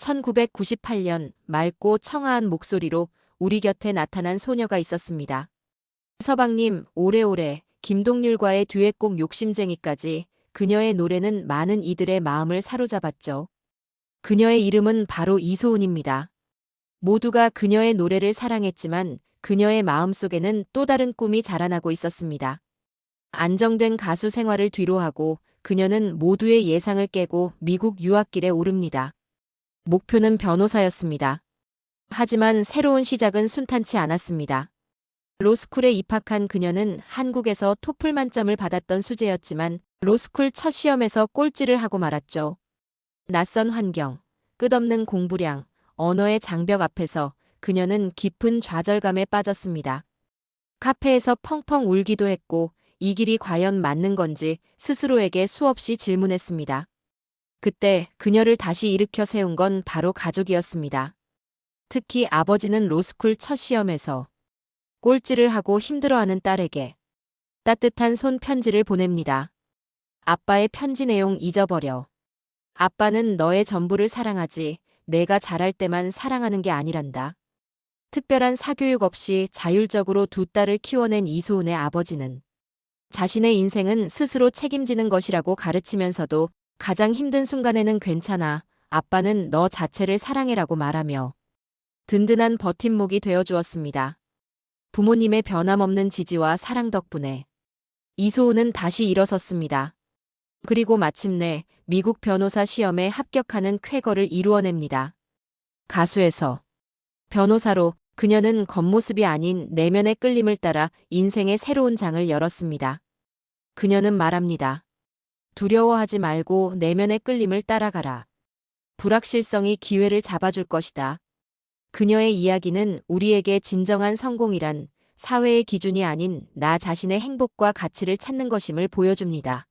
1998년 맑고 청아한 목소리로 우리 곁에 나타난 소녀가 있었습니다. 서방님, 오래오래, 김동률과의 듀엣곡 욕심쟁이까지 그녀의 노래는 많은 이들의 마음을 사로잡았죠. 그녀의 이름은 바로 이소은입니다. 모두가 그녀의 노래를 사랑했지만 그녀의 마음속에는 또 다른 꿈이 자라나고 있었습니다. 안정된 가수 생활을 뒤로하고 그녀는 모두의 예상을 깨고 미국 유학길에 오릅니다. 목표는 변호사였습니다. 하지만 새로운 시작은 순탄치 않았습니다. 로스쿨에 입학한 그녀는 한국에서 토플 만점을 받았던 수재였지만 로스쿨 첫 시험에서 꼴찌를 하고 말았죠. 낯선 환경, 끝없는 공부량, 언어의 장벽 앞에서 그녀는 깊은 좌절감에 빠졌습니다. 카페에서 펑펑 울기도 했고 이 길이 과연 맞는 건지 스스로에게 수없이 질문했습니다. 그때 그녀를 다시 일으켜 세운 건 바로 가족이었습니다. 특히 아버지는 로스쿨 첫 시험에서 꼴찌를 하고 힘들어하는 딸에게 따뜻한 손 편지를 보냅니다. 아빠의 편지 내용 잊어버려. 아빠는 너의 전부를 사랑하지 내가 잘할 때만 사랑하는 게 아니란다. 특별한 사교육 없이 자율적으로 두 딸을 키워낸 이소은의 아버지는 자신의 인생은 스스로 책임지는 것이라고 가르치면서도 가장 힘든 순간에는 괜찮아. 아빠는 너 자체를 사랑해라고 말하며 든든한 버팀목이 되어 주었습니다. 부모님의 변함없는 지지와 사랑 덕분에 이소은은 다시 일어섰습니다. 그리고 마침내 미국 변호사 시험에 합격하는 쾌거를 이루어냅니다. 가수에서 변호사로 그녀는 겉모습이 아닌 내면의 끌림을 따라 인생의 새로운 장을 열었습니다. 그녀는 말합니다. 두려워하지 말고 내면의 끌림을 따라가라. 불확실성이 기회를 잡아줄 것이다. 그녀의 이야기는 우리에게 진정한 성공이란 사회의 기준이 아닌 나 자신의 행복과 가치를 찾는 것임을 보여줍니다.